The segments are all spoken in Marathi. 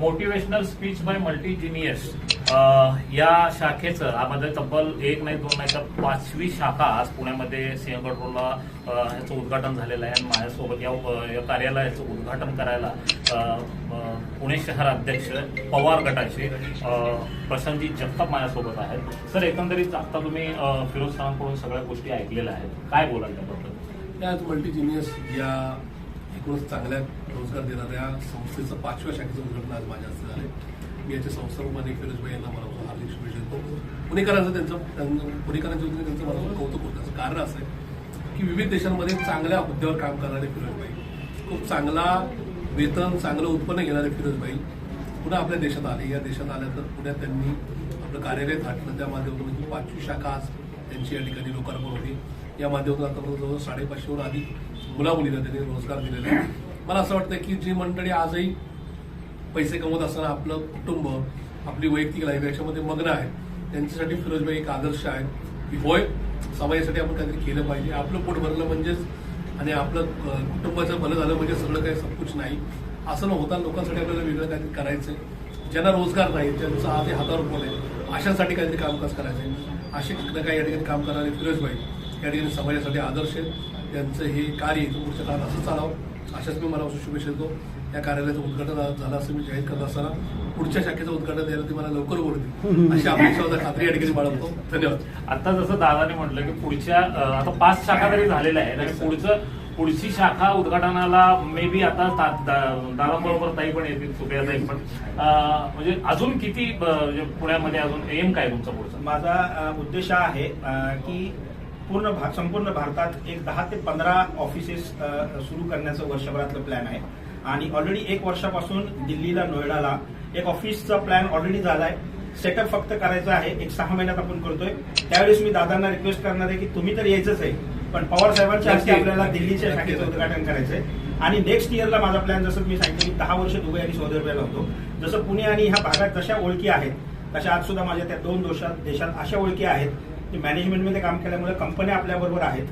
मोटिवेशनल स्पीच बाय मल्टीजिनियस या शाखेचं आमध्ये तब्बल एक नाही दोन नाही तर पाचवी शाखा आज पुण्यामध्ये सिंहगड रोडला ह्याचं उद्घाटन झालेलं आहे. आणि माझ्यासोबत या या कार्यालयाचं उद्घाटन करायला पुणे शहर अध्यक्ष पवार गटाचे प्रसंगी जगताप माझ्यासोबत आहेत. सर एकंदरीत आता तुम्ही फिरोज सरांकडून सगळ्या गोष्टी ऐकलेल्या आहेत. काय बोलाल त्याबद्दल? त्यात मल्टीजिनियस या एकूणच चांगल्या रोजगार देणाऱ्या संस्थेचं पाचव्या शाखेचं उद्घाटन आज माझ्या हस्ते झालं मी याचे संस्थापक मानिक फिरोजभाई यांना मला हार्दिक शुभेच्छा देतो. पुणेकरांचं त्यांचं पुणेकरांच्या वतीने त्यांचं मला कौतुक होतं. त्याचं कारण असं आहे की विविध देशांमध्ये चांगल्या हुद्द्यावर काम करणारे फिरोजभाई खूप चांगला वेतन चांगलं उत्पन्न घेणारे फिरोजभाई पुन्हा आपल्या देशात आले. या देशात आल्यानंतर पुण्यात त्यांनी आपलं कार्यालय थाटलं. त्या माध्यमातून म्हणजे पाचवी शाखा आज त्यांची या ठिकाणी लोकार्पण होती. या माध्यमातून आता जवळ साडेपाचशेहून अधिक मुला मुलींना त्यांनी रोजगार दिलेला आहे. मला असं वाटतं की जी मंडळी आजही पैसे कमवत असताना आपलं कुटुंब आपली वैयक्तिक लाईफ याच्यामध्ये मग्न आहे त्यांच्यासाठी फिरोजबाई एक आदर्श आहे की होय समाजासाठी आपण काहीतरी केलं पाहिजे. आपलं पोट भरलं म्हणजेच आणि आपलं कुटुंबाचं भलं झालं म्हणजे सगळं काही सबकुच नाही. असं न होता लोकांसाठी आपल्याला वेगळं काहीतरी करायचं ज्यांना रोजगार नाही ज्यांचं आधी हातावर पोट आहे अशासाठी काहीतरी कामकाज करायचं आहे असे काही या ठिकाणी काम करणारे फिरोजबाई या ठिकाणी समाजासाठी आदर्श आहेत. त्यांचं हे कार्य पुढच्या काळात असं चालावं अशाच मी मला शुभेच्छा देतो. या कार्यालयाचं उद्घाटन झालं असं मी जाहीर करत असताना पुढच्या शाखेचं उद्घाटन द्यायला ती मला लवकर बोलतील अशी अपेक्षा होता खात्री या ठिकाणी बाळगतो. धन्यवाद. आता जसं दादाने म्हटलं की पुढच्या आता पाच शाखा तरी झालेल्या आहेत आणि पुढचं पुढची शाखा उद्घाटनाला मे बी आता दादांबरोबर ताई पण येतील सुप्रिया ताई पण. म्हणजे अजून किती म्हणजे पुण्यामध्ये अजून एम काय तुमचं पुढचं? माझा उद्देश आहे की पूर्ण भा संपूर्ण भारतात एक दहा ते पंधरा ऑफिसेस सुरू करण्याचं वर्षभरातलं प्लॅन आहे. आणि ऑलरेडी एक वर्षापासून दिल्लीला नोएडाला एक ऑफिसचा प्लॅन ऑलरेडी झालाय. सेटअप फक्त करायचा आहे. एक सहा महिन्यात आपण करतोय. त्यावेळेस मी दादांना रिक्वेस्ट करणार आहे की तुम्ही तर यायचंच आहे पण पवार साहेबांच्या हस्ते. आपल्याला दिल्लीच्या शाखेचं उद्घाटन करायचंय. आणि नेक्स्ट इयरला माझा प्लॅन जसं मी सांगितलं की दहा वर्ष दुबई आणि सौदी अरेबियाला होतो. जसं पुणे आणि ह्या भागात जशा ओळखी आहेत तशा आज सुद्धा माझ्या त्या दोन देशात देशात अशा ओळखी आहेत की मॅनेजमेंटमध्ये काम केल्यामुळे कंपन्या आपल्याबरोबर आहेत.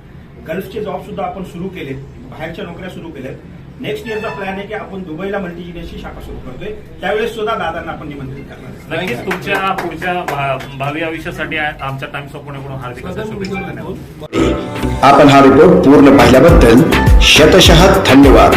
गल्फचे जॉब सुद्धा आपण सुरू केलेत. बाहेरच्या नोकऱ्या सुरू केल्यात. नेक्स्ट इयरचा प्लॅन आहे की आपण दुबईला मल्टीजिनियसची शाखा सुरू करतोय. त्यावेळेस सुद्धा दादांना आपण निमंत्रित करणार नक्कीच तुमच्या पुढच्या भावी आयुष्यासाठी आमच्या टाइम्स ऑफ पुण्याकडून हार्दिक आपण हा रिपोर्ट पूर्ण पाहिल्याबद्दल शतशः धन्यवाद.